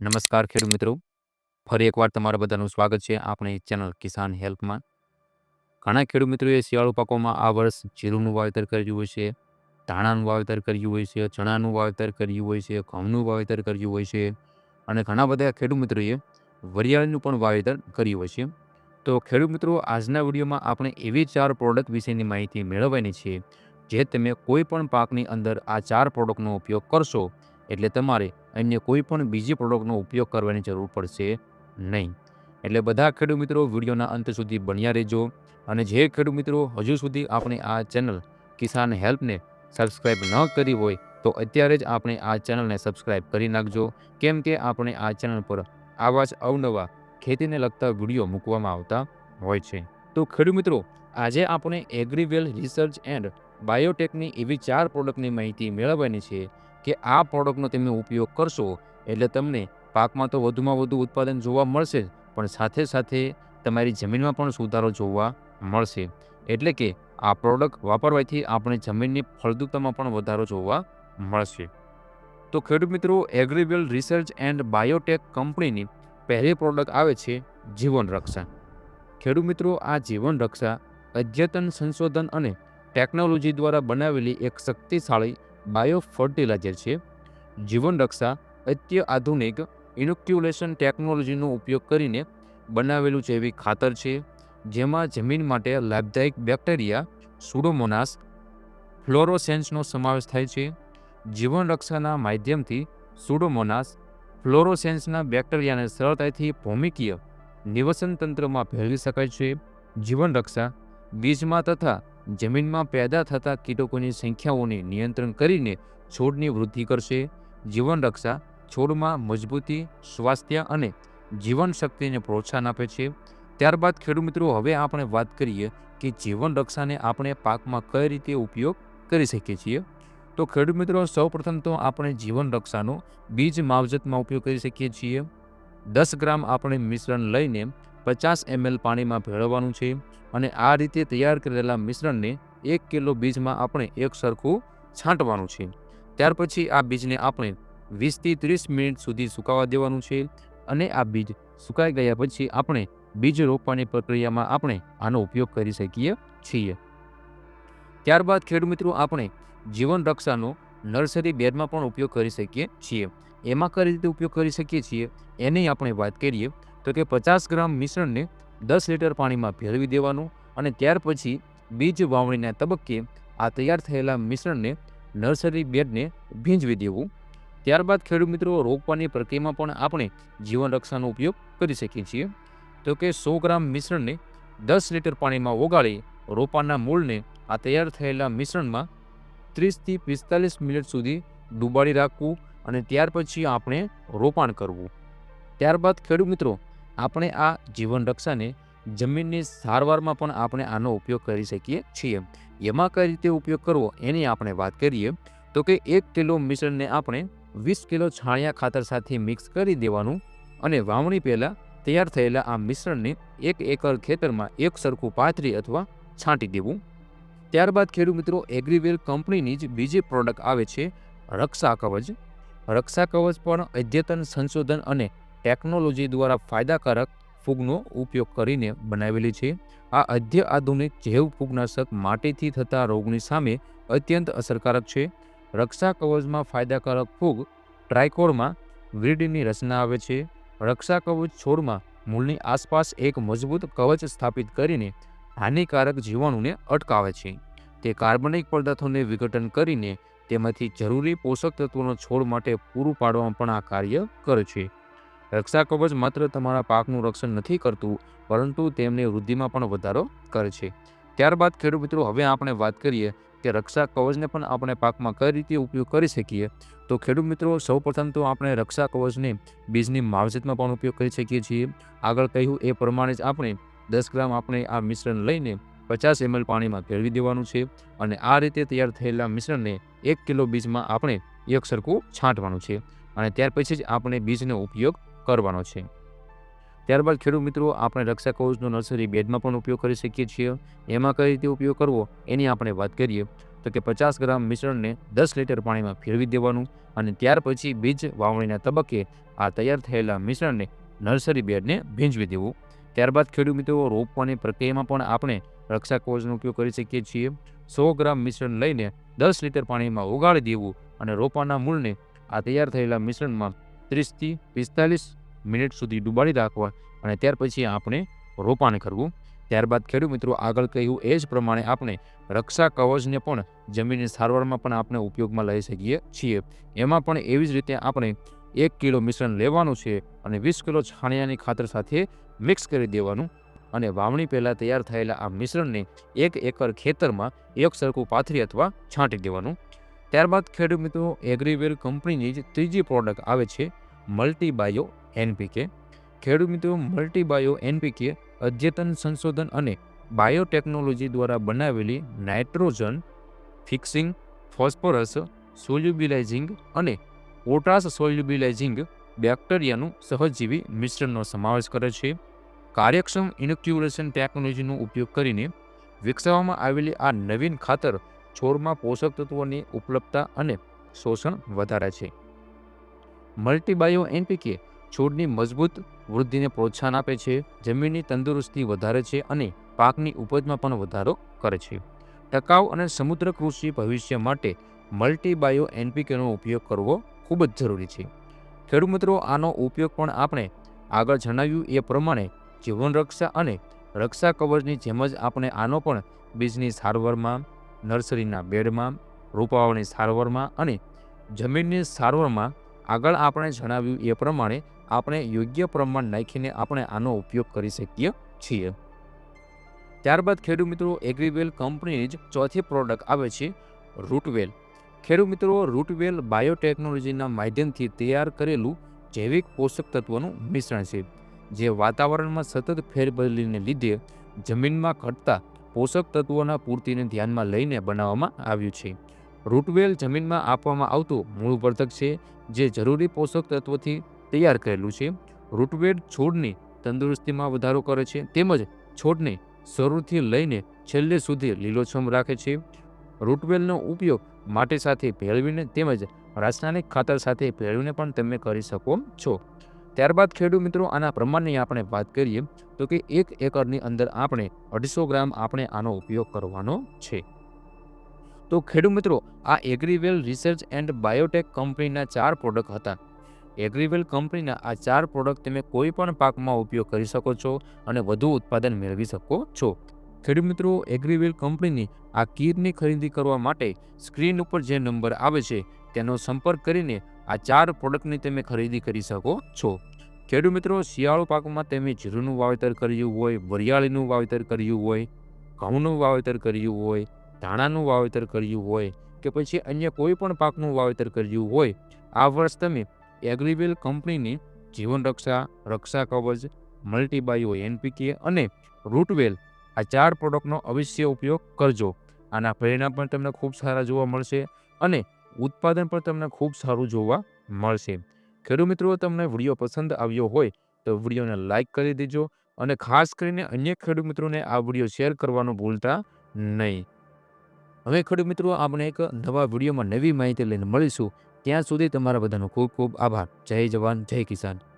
નમસ્કાર ખેડૂત મિત્રો. ફરી એકવાર તમારા બધાનું સ્વાગત છે આપણી ચેનલ કિસાન હેલ્પમાં. ઘણા ખેડૂત મિત્રોએ શિયાળુ પાકોમાં આ વર્ષ જીરુંનું વાવેતર કર્યું હોય છે, ધાણાનું વાવેતર કર્યું હોય છે, ચણાનું વાવેતર કર્યું હોય છે, ઘઉંનું વાવેતર કર્યું હોય છે અને ઘણા બધા ખેડૂત મિત્રોએ વરિયાળીનું પણ વાવેતર કર્યું હોય છે. તો ખેડૂત મિત્રો, આજના વિડીયોમાં આપણે એવી ચાર પ્રોડક્ટ વિશેની માહિતી મેળવવાની છે, જે તમે કોઈ પણ પાકની અંદર આ ચાર પ્રોડક્ટનો ઉપયોગ કરશો, એટલે તમારે અન્ય કોઈ પણ બીજી પ્રોડક્ટનો ઉપયોગ કરવાની જરૂર પડશે નહીં. એટલે બધા ખેડૂત મિત્રો વિડીયોના અંત સુધી બન્યા રહેજો અને જે ખેડૂત મિત્રો હજુ સુધી આપણે આ ચેનલ કિસાન હેલ્પને સબસ્ક્રાઈબ ન કરી હોય તો અત્યારે જ આપણે આ ચેનલને સબસ્ક્રાઈબ કરી નાખજો. કેમ કે આપણે આ ચેનલ પર આવા જ અવનવા ખેતીને લગતા વીડિયો મૂકવામાં આવતા હોય છે. તો ખેડૂત મિત્રો, આજે આપણે એગ્રીવેલ રિસર્ચ એન્ડ બાયોટેકની એવી ચાર પ્રોડક્ટની માહિતી મેળવવાની છે. કે આ પ્રોડક્ટનો તમે ઉપયોગ કરશો, એટલે તમને પાકમાં તો વધુમાં વધુ ઉત્પાદન જોવા મળશે, પણ સાથે સાથે તમારી જમીનમાં પણ સુધારો જોવા મળશે. એટલે કે આ પ્રોડક્ટ વાપરવાથી આપણે જમીનની ફળદ્રુપતામાં પણ વધારો જોવા મળશે. તો ખેડૂત મિત્રો એગ્રીવેલ રિસર્ચ એન્ડ બાયોટેક કંપનીની પહેલી પ્રોડક્ટ આવે છે જીવન રક્ષા. ખેડૂત મિત્રો, આ જીવન રક્ષા અદ્યતન સંશોધન અને ટેકનોલોજી દ્વારા બનાવેલી એક શક્તિશાળી બાયો ફર્ટિલાઇઝર છે. જીવન રક્ષા અત્ય આધુનિક ઇનોક્યુલેશન ટેકનોલોજીનો ઉપયોગ કરીને બનાવેલું જૈવિક ખાતર છે, જેમાં જમીન માટે લાભદાયક બેક્ટેરિયા સુડોમોનાસ ફ્લોરોસેન્સનો સમાવેશ થાય છે. જીવન રક્ષાના માધ્યમથી સુડોમોનાસ ફ્લોરોસેન્સના બેક્ટેરિયાને સરળતાથી ભૌમિકીય નિવસન તંત્રમાં ભેળવી શકાય છે. જીવન રક્ષા બીજમાં તથા જમીનમાં પેદા થતા કીટકોની સંખ્યાઓને નિયંત્રણ કરીને છોડની વૃદ્ધિ કરશે. જીવન રક્ષા છોડમાં મજબૂતી, સ્વાસ્થ્ય અને જીવન શક્તિને પ્રોત્સાહન આપે છે. ત્યારબાદ ખેડૂત મિત્રો, હવે આપણે વાત કરીએ કે જીવન રક્ષાને આપણે પાકમાં કઈ રીતે ઉપયોગ કરી શકીએ છીએ. તો ખેડૂત મિત્રો, સૌપ્રથમ તો આપણે જીવન રક્ષાનો બીજ માવજતમાં ઉપયોગ કરી શકીએ છીએ. દસ ગ્રામ આપણે મિશ્રણ લઈને પચાસ એમએલ પાણીમાં ભેળવવાનું છે અને આ રીતે તૈયાર કરેલા મિશ્રણને એક કિલો બીજમાં આપણે એક સરખું છાંટવાનું છે. ત્યાર પછી આ બીજને આપણે વીસથી ત્રીસ મિનિટ સુધી સુકાવા દેવાનું છે અને આ બીજ સુકાઈ ગયા પછી આપણે બીજ રોપવાની પ્રક્રિયામાં આપણે આનો ઉપયોગ કરી શકીએ છીએ. ત્યારબાદ ખેડૂત મિત્રો, આપણે જીવન રક્ષાનો નર્સરી બેડમાં પણ ઉપયોગ કરી શકીએ છીએ. એમાં કઈ રીતે ઉપયોગ કરી શકીએ છીએ, એની આપણે વાત કરીએ. તો કે પચાસ ગ્રામ મિશ્રણને દસ લીટર પાણીમાં ભેળવી દેવાનું અને ત્યાર પછી બીજ વાવણીના તબક્કે આ તૈયાર થયેલા મિશ્રણને નર્સરી બેડને ભીંજવી દેવું. ત્યારબાદ ખેડૂત મિત્રો, રોપવાની પ્રક્રિયામાં પણ આપણે જીવન રક્ષાનો ઉપયોગ કરી શકીએ છીએ. તો કે સો ગ્રામ મિશ્રણને દસ લીટર પાણીમાં ઓગાળી રોપાના મૂળને આ તૈયાર થયેલા મિશ્રણમાં ત્રીસથી પિસ્તાલીસ મિનિટ સુધી ડૂબાડી રાખવું અને ત્યાર પછી આપણે રોપાણ કરવું. ત્યારબાદ ખેડૂત મિત્રો આપણે આ જીવન રક્ષાને જમીનની સારવારમાં પણ આપણે આનો ઉપયોગ કરી શકીએ છીએ. એમાં કઈ રીતે ઉપયોગ કરવો એની આપણે વાત કરીએ તો કે એક કિલો મિશ્રણને આપણે વીસ કિલો છાણિયા ખાતર સાથે મિક્સ કરી દેવાનું અને વાવણી પહેલાં તૈયાર થયેલા આ મિશ્રણને એક એકર ખેતરમાં એક સરખું પાથરી અથવા છાંટી દેવું. ત્યારબાદ ખેડૂત મિત્રો એગ્રીવેલ કંપનીની જ બીજી પ્રોડક્ટ આવે છે રક્ષા કવચ. રક્ષા કવચ પણ અદ્યતન સંશોધન અને ટેકનોલોજી દ્વારા ફાયદાકારક ફૂગનો ઉપયોગ કરીને બનાવેલી છે. આ અધ્ય આધુનિક જૈવ ફૂગનાશક માટીથી થતા રોગની સામે અત્યંત અસરકારક છે. રક્ષા કવચમાં ફાયદાકારક ફૂગ ટ્રાયકોરમાં વ્રીડની રચના આવે છે. રક્ષા કવચ છોડમાં મૂળની આસપાસ એક મજબૂત કવચ સ્થાપિત કરીને હાનિકારક જીવાણુને અટકાવે છે. તે કાર્બનિક પદાર્થોને વિઘટન કરીને તેમાંથી જરૂરી પોષક તત્વોનો છોડ માટે પૂરું પાડવામાં પણ આ કાર્ય કરે છે. રક્ષા કવચ માત્ર તમારા પાકનું રક્ષણ નથી કરતું, પરંતુ તેમની વૃદ્ધિમાં પણ વધારો કરે છે. ત્યારબાદ ખેડૂત મિત્રો, હવે આપણે વાત કરીએ કે રક્ષા કવચને પણ આપણે પાકમાં કઈ રીતે ઉપયોગ કરી શકીએ? તો ખેડૂત મિત્રો, સૌપ્રથમ તો આપણે રક્ષા કવચને બીજની માવજતમાં પણ ઉપયોગ કરી શકીએ છીએ. આગળ કહ્યું એ પ્રમાણે જ આપણે દસ ગ્રામ આપણે આ મિશ્રણ લઈને પચાસ એમએલ પાણીમાં ભેળવી દેવાનું છે અને આ રીતે તૈયાર થયેલા મિશ્રણને એક કિલો બીજમાં આપણે એક સરખું છાંટવાનું છે. અને ત્યાર પછી જ આપણે બીજનો ઉપયોગ કરવાનો છે. ત્યારબાદ ખેડૂત મિત્રો, આપણે રક્ષા કવચનો નર્સરી બેડમાં પણ ઉપયોગ કરી શકીએ છીએ. એમાં કઈ રીતે ઉપયોગ કરવો, એની આપણે વાત કરીએ. તો કે પચાસ ગ્રામ મિશ્રણને દસ લીટર પાણીમાં ફેરવી દેવાનું અને ત્યાર પછી બીજ વાવણીના તબક્કે આ તૈયાર થયેલા મિશ્રણને નર્સરી બેડને ભીંજવી દેવું. ત્યારબાદ ખેડૂત મિત્રો, રોપવાની પ્રક્રિયામાં પણ આપણે રક્ષા કવચનો ઉપયોગ કરી શકીએ છીએ. સો ગ્રામ મિશ્રણ લઈને દસ લીટર પાણીમાં ઓગાળી દેવું અને રોપાના મૂળને આ તૈયાર થયેલા મિશ્રણમાં ત્રીસથી પિસ્તાલીસ મિનિટ સુધી ડુબાડી રાખવા અને ત્યાર પછી આપણે રોપાણ કરવું. ત્યારબાદ ખેડૂત મિત્રો, આગળ કહ્યું એ જ પ્રમાણે આપણે રક્ષા કવચને પણ જમીનની સારવારમાં પણ આપણે ઉપયોગમાં લઈ શકીએ છીએ. એમાં પણ એવી જ રીતે આપણે એક કિલો મિશ્રણ લેવાનું છે અને વીસ કિલો છાણિયાની ખાતર સાથે મિક્સ કરી દેવાનું અને વાવણી પહેલાં તૈયાર થયેલા આ મિશ્રણને એક એકર ખેતરમાં એક સરખું પાથરી અથવા છાંટી દેવાનું. ત્યારબાદ ખેડૂત મિત્રો એગ્રીવેર કંપનીની જ ત્રીજી પ્રોડક્ટ આવે છે મલ્ટીબાયો એનપીકે ખેડૂત મિત્રો મલ્ટીબાયો એનપીકે અદ્યતન સંશોધન અને બાયોટેકનોલોજી દ્વારા બનાવેલી નાઇટ્રોજન ફિક્સિંગ ફોસ્ફરસ સોલ્યુબિલાઇઝિંગ અને પોટાશ સોલ્યુબિલાઇઝિંગ બેક્ટેરિયાનું સહજીવી મિશ્રણનો સમાવેશ કરે છે. કાર્યક્ષમ ઇનક્યુરેશન ટેકનોલોજીનો ઉપયોગ કરીને વિકસાવવામાં આવેલી આ નવીન ખાતર છોડમાં પોષક તત્વોની ઉપલબ્ધતા અને શોષણ વધારે છે. મલ્ટીબાયો એનપીકે છોડની મજબૂત વૃદ્ધિને પ્રોત્સાહન આપે છે, જમીનની તંદુરસ્તી વધારે છે અને પાકની ઉપજમાં પણ વધારો કરે છે. ટકાઉ અને સમુદ્ર કૃષિ ભવિષ્ય માટે મલ્ટીબાયો એનપીકેનો ઉપયોગ કરવો ખૂબ જ જરૂરી છે. ખેડૂત મિત્રો આનો ઉપયોગ પણ આપણે આગળ જણાવ્યું એ પ્રમાણે જીવન રક્ષા અને રક્ષા કવચની જેમ જ આપણે આનો પણ બીજની સારવારમાં નર્સરીના બેડમાં રોપાઓની સારવારમાં અને જમીનની સારવારમાં આગળ આપણે જણાવ્યું એ પ્રમાણે આપણે યોગ્ય પ્રમાણ નાખીને આપણે આનો ઉપયોગ કરી શકીએ છીએ. ત્યારબાદ ખેડૂત મિત્રો એગ્રીવેલ કંપનીની જ ચોથી પ્રોડક્ટ આવે છે રૂટવેલ ખેડૂત મિત્રો રૂટવેલ બાયોટેકનોલોજીના માધ્યમથી તૈયાર કરેલું જૈવિક પોષક તત્વોનું મિશ્રણ છે, જે વાતાવરણમાં સતત ફેરબદલીને લીધે જમીનમાં ઘટતા પોષક તત્વોના પૂર્તિને ધ્યાનમાં લઈને બનાવવામાં આવ્યું છે. રૂટવેલ જમીનમાં આપવામાં આવતું મૂળવર્ધક છે, જે જરૂરી પોષક તત્વોથી તૈયાર કરેલું છે. રૂટવેલ છોડની તંદુરસ્તીમાં વધારો કરે છે, તેમજ છોડને શરૂથી લઈને છેલ્લે સુધી લીલોછમ રાખે છે. રૂટવેલનો ઉપયોગ માટી સાથે ભેળવીને તેમજ રાસાયણિક ખાતર સાથે ભેળવીને પણ તમે કરી શકો છો. ત્યારબાદ ખેડૂત મિત્રો, આના પ્રમાણની આપણે વાત કરીએ, તો કે એક એકરની અંદર આપણે અઢીસો ગ્રામ આપણે આનો ઉપયોગ કરવાનો છે. તો ખેડૂત મિત્રો, આ એગ્રીવેલ રિસર્ચ એન્ડ બાયોટેક કંપનીના ચાર પ્રોડક્ટ હતા. એગ્રીવેલ કંપનીના આ ચાર પ્રોડક્ટ તમે કોઈ પણ પાકમાં ઉપયોગ કરી શકો છો અને વધુ ઉત્પાદન મેળવી શકો છો. ખેડૂત મિત્રો એગ્રીવેલ કંપનીની આ કીટની ખરીદી કરવા માટે સ્ક્રીન ઉપર જે નંબર આવે છે, તેનો સંપર્ક કરીને આ ચાર પ્રોડક્ટની તમે ખરીદી કરી શકો છો. ખેડૂત મિત્રો, શિયાળુ પાકમાં તમે જીરુંનું વાવેતર કર્યું હોય, વરિયાળીનું વાવેતર કર્યું હોય, ઘઉંનું વાવેતર કર્યું હોય, ધાણાનું વાવેતર કર્યું હોય કે પછી અન્ય કોઈ પણ પાકનું વાવેતર કર્યું હોય, આ વર્ષ તમે એગ્રીવેલ કંપનીની જીવન રક્ષા રક્ષા કવચ મલ્ટીબાયો એનપીકે અને રૂટવેલ આ ચાર પ્રોડક્ટનો અવશ્ય ઉપયોગ કરજો. આના પરિણામ પણ તમને ખૂબ સારા જોવા મળશે અને ઉત્પાદન પણ તમને ખૂબ સારું જોવા મળશે. ખેડૂત મિત્રો, તમને વીડિયો પસંદ આવ્યો હોય તો વિડીયોને લાઇક કરી દેજો અને ખાસ કરીને અન્ય ખેડૂત મિત્રોને આ વીડિયો શેર કરવાનું ભૂલતા નહીં. હવે ખેડૂત મિત્રો, આપણે એક નવા વિડીયોમાં નવી માહિતી લઈને મળીશું. ત્યાં સુધી તમારા બધાનો ખૂબ ખૂબ આભાર. જય જવાન, જય કિસાન.